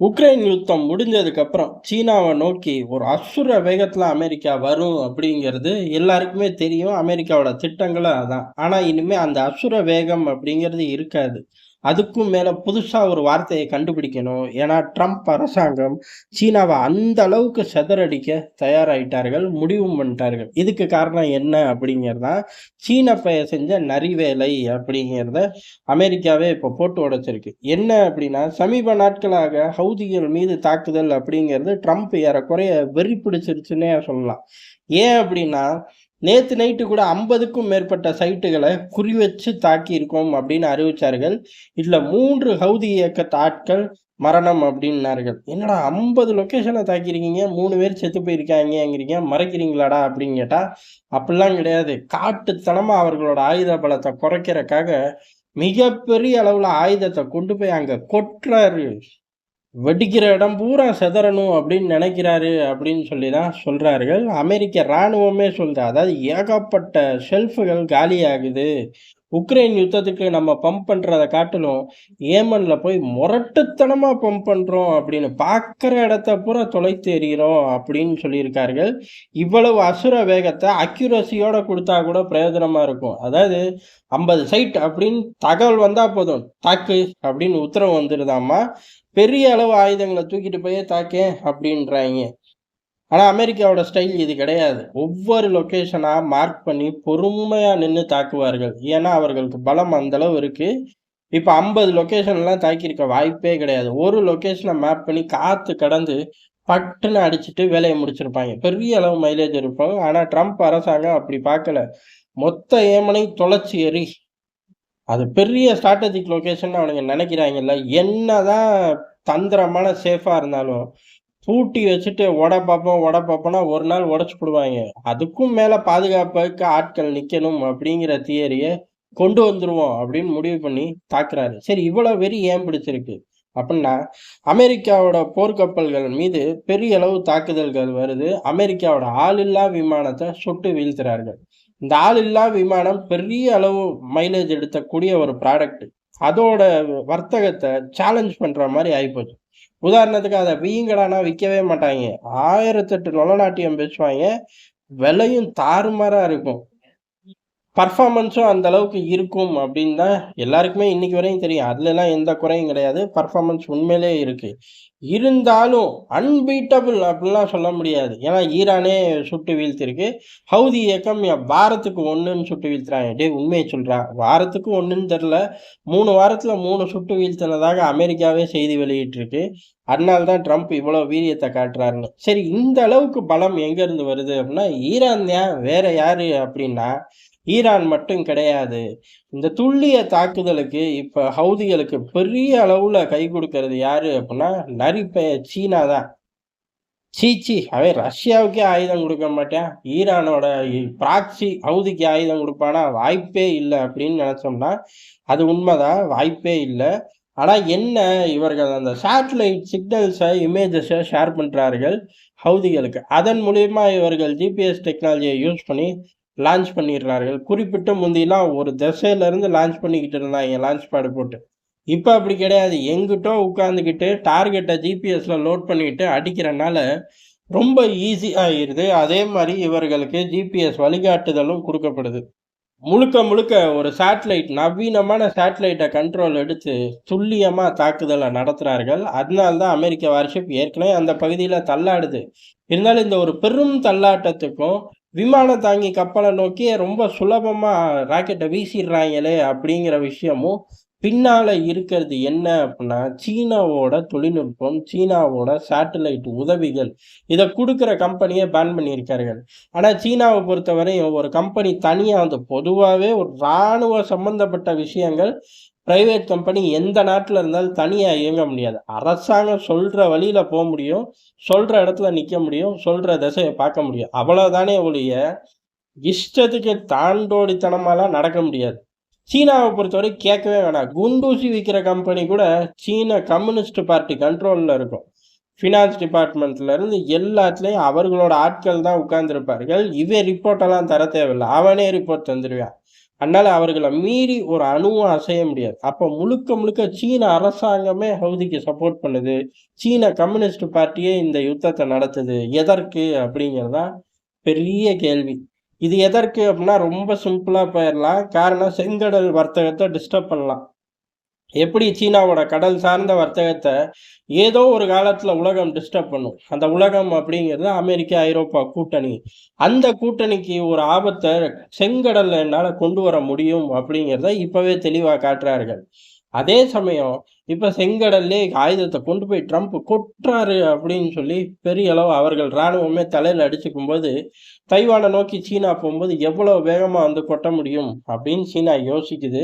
Ukraine யுத்தம் முடிஞ்சதுக்கு அப்புறம் சீனாவை நோக்கி ஒரு அசுர வேகத்துல அமெரிக்கா வரும் அப்படிங்கிறது எல்லாருக்குமே தெரியும். அமெரிக்காவோட திட்டங்களும் அதான். ஆனா இனிமே அந்த அசுர வேகம் அப்படிங்கிறது இருக்காது. அதுக்கும் மேலே புதுசாக ஒரு வார்த்தையை கண்டுபிடிக்கணும். ஏன்னா ட்ரம்ப் அரசாங்கம் சீனாவை அந்த அளவுக்கு சிதறடிக்க தயாராகிட்டார்கள் முடிவும் பண்ணிட்டார்கள். இதுக்கு காரணம் என்ன அப்படிங்கிறதா சீன பைய செஞ்ச நரிவேலை அப்படிங்கிறத அமெரிக்காவே இப்போ போட்டு உடைச்சிருக்கு. என்ன அப்படின்னா சமீப நாட்களாக ஹவுதிகள் மீது தாக்குதல் அப்படிங்கிறது ட்ரம்ப் ஏறக்குறைய வெறி பிடிச்சிருச்சுன்னே சொல்லலாம். ஏன் அப்படின்னா நேற்று நைட்டு கூட ஐம்பதுக்கும் மேற்பட்ட சைட்டுகளை குறிவச்சு தாக்கியிருக்கோம் அப்படின்னு அறிவிச்சார்கள். இதில் மூன்று ஹவுதி இயக்க ஆட்கள் மரணம் அப்படின்னார்கள். என்னடா ஐம்பது லொக்கேஷனை தாக்கியிருக்கீங்க மூணு பேர் செத்து போயிருக்காங்கிறீங்க மறைக்கிறீங்களாடா அப்படின்னு கேட்டால் அப்படிலாம் கிடையாது. காட்டுத்தனமாக அவர்களோட ஆயுத பலத்தை குறைக்கிறக்காக மிகப்பெரிய அளவில் ஆயுதத்தை கொண்டு போய் அங்கே கொட்டுறாரு. வெடிக்கிற இடம் பூரா செதறணும் அப்படின்னு நினைக்கிறாரு அப்படின்னு சொல்லி தான் சொல்றார்கள். அமெரிக்க இராணுவமே சொல்லுது அதாவது ஏகப்பட்ட ஷெல்ஃபுகள் காலியாகுது. உக்ரைன் யுத்தத்துக்கு நம்ம பம்ப் பண்ணுறதை காட்டிலும் ஏமன்ல போய் முரட்டுத்தனமாக பம்ப் பண்ணுறோம் அப்படின்னு பார்க்குற இடத்த பூரா தொலைத்து எறிகிறோம் அப்படின்னு சொல்லியிருக்கார்கள். இவ்வளவு அசுர வேகத்தை அக்யூரஸியோட கொடுத்தா கூட பிரயோஜனமாக இருக்கும். அதாவது ஐம்பது சைட் அப்படின்னு தகவல் வந்தால் போதும். தாக்கு அப்படின்னு உத்தரவு வந்துருதாமா பெரிய அளவு ஆயுதங்களை தூக்கிட்டு போய் தாக்கேன் அப்படின்றாங்க. ஆனால் அமெரிக்காவோட ஸ்டைல் இது கிடையாது. ஒவ்வொரு லொக்கேஷனாக மார்க் பண்ணி பொறுமையாக நின்று தாக்குவார்கள். ஏன்னா அவர்களுக்கு பலம் அந்தளவு இருக்குது இப்போ ஐம்பது லொக்கேஷன்லாம் தாக்கியிருக்க வாய்ப்பே கிடையாது. ஒரு லொக்கேஷனை மேப் பண்ணி காற்று கடந்து பட்டுன்னு அடிச்சுட்டு வேலையை முடிச்சிருப்பாங்க. பெரிய அளவு மைலேஜ் இருப்பாங்க. ஆனால் ட்ரம்ப் அரசாங்கம் அப்படி பார்க்கல. மொத்த ஏமனை தொலைச்சி எறி அது பெரிய ஸ்ட்ராட்டஜிக் லொக்கேஷன் அவனுங்க நினைக்கிறாங்கல்ல என்னதான் தந்திரமான சேஃபா இருந்தாலும் பூட்டி வச்சுட்டு உட பார்ப்போம் உட பார்ப்போம்னா ஒரு நாள் உடச்சு போடுவாங்க. அதுக்கும் மேல பாதுகாப்புக்கு ஆட்கள் நிக்கணும் அப்படிங்கிற தியரியை கொண்டு வந்துருவோம் அப்படின்னு முடிவு பண்ணி தாக்குறாரு. சரி இவ்வளவு வெறி ஏன் பிடிச்சிருக்கு? அப்படின்னா அமெரிக்காவோட போர்க்கப்பல்கள் மீது பெரிய அளவு தாக்குதல்கள் வருது. அமெரிக்காவோட ஆளில்லா விமானத்தை சுட்டு வீழ்த்துறார்கள். இந்த ஆள் இல்லா விமானம் பெரிய அளவு மைலேஜ் எடுத்தக்கூடிய ஒரு ப்ராடக்ட் அதோட வர்த்தகத்தை சேலஞ்ச் பண்ற மாதிரி ஆயிப்போச்சு. உதாரணத்துக்கு அதை வீங்கடானா விற்கவே மாட்டாங்க. ஆயிரத்தெட்டு நொலநாட்டியம் பேசுவாங்க. விலையும் தாறுமாறா இருக்கும். பர்ஃபார்மன்ஸும் அந்த அளவுக்கு இருக்கும் அப்படின்னு தான் எல்லாருக்குமே இன்னைக்கு வரையும் தெரியும். அதுலலாம் எந்த குறையும் கிடையாது. பர்ஃபார்மன்ஸ் உண்மையிலே இருக்கு. இருந்தாலும் அன்பீட்டபிள் அப்படிலாம் சொல்ல முடியாது. ஏன்னா ஈரானே சுட்டு வீழ்த்திருக்கு. ஹவுதி இயக்கம் வாரத்துக்கு ஒன்றுன்னு சுட்டு வீழ்த்துறாங்க. டே உண்மையை சொல்றா. வாரத்துக்கு ஒன்றுன்னு தெரில மூணு வாரத்தில் மூணு சுட்டு வீழ்த்தினதாக அமெரிக்காவே செய்தி வெளியிட்டிருக்கு. அதனால தான் ட்ரம்ப் இவ்வளோ வீரியத்தை காட்டுறாருன்னு. சரி இந்த அளவுக்கு பலம் எங்கேருந்து வருது அப்படின்னா ஈரான் தான். வேற யாரு அப்படின்னா ஈரான் மட்டும் கிடையாது. இந்த துல்லிய தாக்குதலுக்கு இப்போ ஹவுதிகளுக்கு பெரிய அளவில் கை கொடுக்கறது யாரு அப்படின்னா நரிப்பைய சீனா தான். சீச்சி அவன் ரஷ்யாவுக்கே ஆயுதம் கொடுக்க மாட்டேன். ஈரானோட பிராக்சி ஹவுதிக்கு ஆயுதம் கொடுப்பானா? வாய்ப்பே இல்லை அப்படின்னு நினச்சோம்னா அது உண்மைதான். வாய்ப்பே இல்லை. ஆனால் என்ன இவர்கள் அந்த சேட்டலைட் சிக்னல்ஸை இமேஜஸை ஷேர் பண்ணுறார்கள் ஹவுதிகளுக்கு? அதன் மூலயமா இவர்கள் ஜிபிஎஸ் டெக்னாலஜியை யூஸ் பண்ணி லான்ச் பண்ணிடுறார்கள் குறிப்பிட்ட முந்திலாம் ஒரு திசையிலேருந்து லான்ச் பண்ணிக்கிட்டு இருந்தாங்க லான்ச் பேடு போட்டு. இப்போ அப்படி கிடையாது. எங்கிட்டோ உட்காந்துக்கிட்டு டார்கெட்டை ஜிபிஎஸில் லோட் பண்ணிக்கிட்டு அடிக்கிறனால ரொம்ப ஈஸி ஆகிடுது அதே மாதிரி இவர்களுக்கு ஜிபிஎஸ் வழிகாட்டுதலும் கொடுக்கப்படுது. முழுக்க முழுக்க ஒரு சேட்டலைட் நவீனமான சேட்டலைட்டை கண்ட்ரோல் எடுத்து துல்லியமாக தாக்குதலை நடத்துகிறார்கள் அதனால தான் அமெரிக்க வார்ஷிப் ஏற்கனவே அந்த பகுதியில் தள்ளாடுது. இருந்தாலும் இந்த ஒரு பெரும் தள்ளாட்டத்துக்கும் விமானம் தாங்கி கப்பலை நோக்கி ரொம்ப சுலபமாக ராக்கெட்டை வீசிடுறாங்களே அப்படிங்கிற விஷயமும் பின்னால் இருக்கிறது என்ன அப்படின்னா சீனாவோட தொழில்நுட்பம் சீனாவோட சேட்டலைட் உதவிகள். இதை கொடுக்குற கம்பெனியை பேன் பண்ணியிருக்கார்கள். ஆனால் சீனாவை பொறுத்தவரையும் ஒரு கம்பெனி தனியாக வந்து பொதுவாகவே ஒரு இராணுவ சம்பந்தப்பட்ட விஷயங்கள் ப்ரைவேட் கம்பெனி எந்த நாட்டில் இருந்தாலும் தனியாக இயங்க முடியாது. அரசாங்கம் சொல்கிற வழியில் போக முடியும். சொல்கிற இடத்துல நிற்க முடியும். சொல்கிற திசையை பார்க்க முடியும். அவ்வளோதானே ஒழிய இஷ்டத்துக்கு தாண்டோடித்தனமாலாம் நடக்க முடியாது. சீனாவை பொறுத்தவரை கேட்கவே வேணாம். குண்டூசி விற்கிற கம்பெனி கூட சீன கம்யூனிஸ்ட் பார்ட்டி கண்ட்ரோலில் இருக்கும். ஃபினான்ஸ் டிபார்ட்மெண்ட்லேருந்து எல்லாத்துலேயும் அவர்களோட ஆட்கள் தான் உட்கார்ந்துருப்பார்கள். இவன் ரிப்போர்ட்டெல்லாம் தர தேவையில்ல. அவனே ரிப்போர்ட் தந்துடுவான் அதனால அவர்களை மீறி ஒரு அணுவும் அசைய முடியாது. அப்போ முழுக்க முழுக்க சீன அரசாங்கமே ஹவுதிக்கு சப்போர்ட் பண்ணுது. சீன கம்யூனிஸ்ட் பார்ட்டியே இந்த யுத்தத்தை நடத்துது. எதற்கு? அப்படிங்கிறது தான் பெரிய கேள்வி. இது எதற்கு அப்படின்னா ரொம்ப சிம்பிளாக போயிடலாம் காரணம் செங்கடல் வர்த்தகத்தை டிஸ்டர்ப் பண்ணலாம். எப்படி சீனாவோட கடல் சார்ந்த வர்த்தகத்தை ஏதோ ஒரு காலத்தில் உலகம் டிஸ்டர்ப் பண்ணும். அந்த உலகம் அப்படிங்கிறது அமெரிக்கா, ஐரோப்பா கூட்டணி. அந்த கூட்டணிக்கு ஒரு ஆபத்தை செங்கடல்ல என்னால் கொண்டு வர முடியும் அப்படிங்கிறத இப்போவே தெளிவாக காட்டுறார்கள். அதே சமயம் இப்போ செங்கடல்லே ஆயுதத்தை கொண்டு போய் ட்ரம்ப் கொட்டுறாரு அப்படின்னு சொல்லி பெரிய அளவு அவர்கள் ராணுவமே அடிச்சுக்கும் போது தைவானை நோக்கி சீனா போகும்போது எவ்வளோ வேகமாக வந்து கொட்ட முடியும் அப்படின்னு சீனா யோசிக்குது.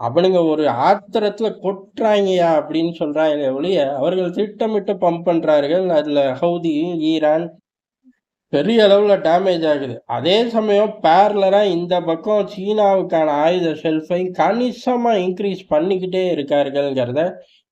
அவனுங்க ஒரு ஆத்திரத்தில் கொட்டுறாங்கயா அப்படின்னு சொல்கிறாங்க ஒழிய, அவர்கள் திட்டமிட்டு பம்ப் பண்ணுறார்கள் அதில் ஹவுதி, ஈரான் பெரிய அளவில் டேமேஜ் ஆகுது. அதே சமயம் பேர்லராக இந்த பக்கம் சீனாவுக்கான ஆயுத ஷெல்ஃபை கணிசமாக இன்க்ரீஸ் பண்ணிக்கிட்டே இருக்கார்கள்ங்கிறத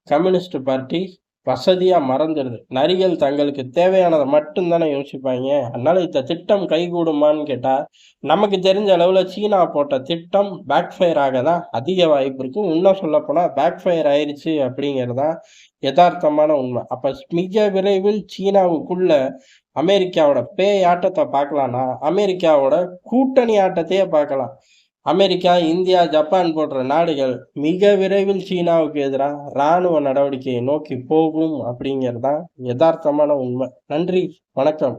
கம்யூனிஸ்ட் பார்ட்டி வசதியாக மறந்துடுது. நரிகள் தங்களுக்கு தேவையானதை மட்டும்தானே யோசிப்பாங்க யோசிப்பாய்ங்க. இந்த திட்டம் கைகூடுமான்னு கேட்டால் நமக்கு தெரிஞ்ச அளவில் சீனா போட்ட திட்டம் பேக் ஃபயர் ஆக தான் அதிக வாய்ப்பு இருக்குது இன்னும் சொல்லப்போனால் பேக் ஃபயர் ஆயிருச்சு அப்படிங்கிறது தான் எதார்த்தமான உண்மை. அப்போ மிக விரைவில் சீனாவுக்குள்ள அமெரிக்காவோட பேய் ஆட்டத்தை பார்க்கலான்னா, அமெரிக்காவோட கூட்டணி ஆட்டத்தையே பார்க்கலாம். அமெரிக்கா, இந்தியா, ஜப்பான் போன்ற நாடுகள் மிக விரைவில் சீனாவுக்கு எதிராக ராணுவ நடவடிக்கையை நோக்கி போகும் அப்படிங்கிறது தான் எதார்த்தமான உண்மை. நன்றி, வணக்கம்.